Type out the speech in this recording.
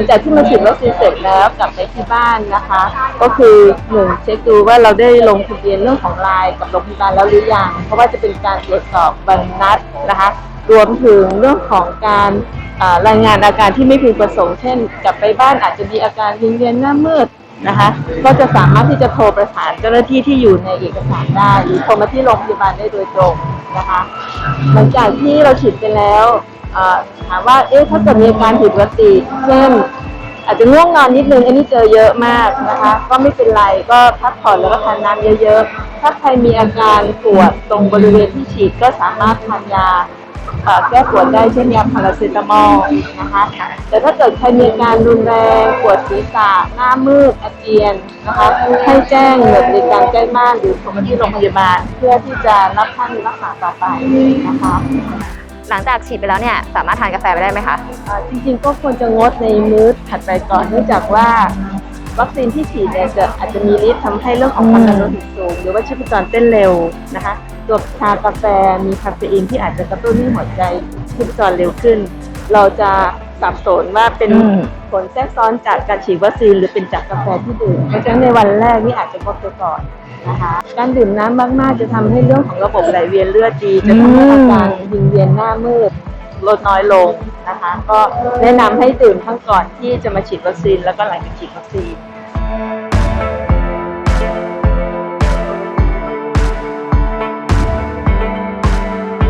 ังจากที่มาฉีดวัคซีนเสร็จแล้วกลับไปที่บ้านนะคะ ก็คือหนึ่งเช็คดูว่าเราได้ลงทะเบียนเรื่องของไลน์กับโรงพยาบาลแล้วหรือยังเพราะว่าจะเป็นการตรวจสอบวันนัดนะคะ รวมถึงเรื่องของการรายงานอาการที่ไม่พึงประสงค์เช่นกลับไปบ้านอาจจะมีอาการวิงเวียนหน้ามืดนะคะ ก็จะสามารถที่จะโทรประสานเจ้าหน้าที่ที่อยู่ในเอกสารได้ หรือโทรมาที่โรงพยาบาลได้โดยตรงนะคะ หลังจากที่เราฉีดไปแล้ว ถามว่าเอ๊ะถ้าเกิดมีอาการผิดปกติ เช่น อาจจะง่วงนอนนิดนึงอันนี้เจอเยอะมากนะคะ ก็ไม่เป็นไรก็พักผ่อนแล้วก็ทานน้ำเยอะๆ ถ้าใครมีอาการปวดตรงบริเวณที่ฉีดก็สามารถทานยาแก้ปวดได้เช่นยาพาราเซตามอลนะคะแต่ถ้าเกิดใครมีอาการรุนแรงปวดศีรษะหน้ามืดอาเจียนนะคะให้แจ้งหน่วยบริการใกล้บ้านหรือโทรมาที่โรงพยาบาล เพื่อที่จะรับค่ารักษาต่อไปนะคะ หลังจากฉีดไปแล้วเนี่ยสามารถทานกาแฟไปได้ไหมคะจริงๆก็ควรจะงดในมื้อถัดไปก่อนเนื่องจากว่าวัคซีนที่ฉีดเนี่ยจะอาจจะมีฤทธิ์ทำให้เรื่องของความดันโลหิตสูง หรือว่าชีพจรเต้นเร็วนะคะตัวชากาแฟมีคาเฟอีนที่อาจจะกระตุ้นให้หัวใจชีพจรเร็วขึ้น เราจะ สับสนว่าเป็นอืมผลแทรกซ้อนจากการฉีดวัคซีนหรือเป็นจากกาแฟที่ดื่มเพราะฉะนั้นในวันแรกนี่อาจจะงดไปก่อนนะคะการดื่มน้ำมากๆ จะทำให้เรื่องของระบบไหลเวียนเลือดดีจะทำให้อาการวิงเวียนหน้ามืดลดน้อยลงนะคะ ก็แนะนำให้ดื่มทั้งก่อนที่จะมาฉีดวัคซีนแล้วก็หลังจากฉีดวัคซีน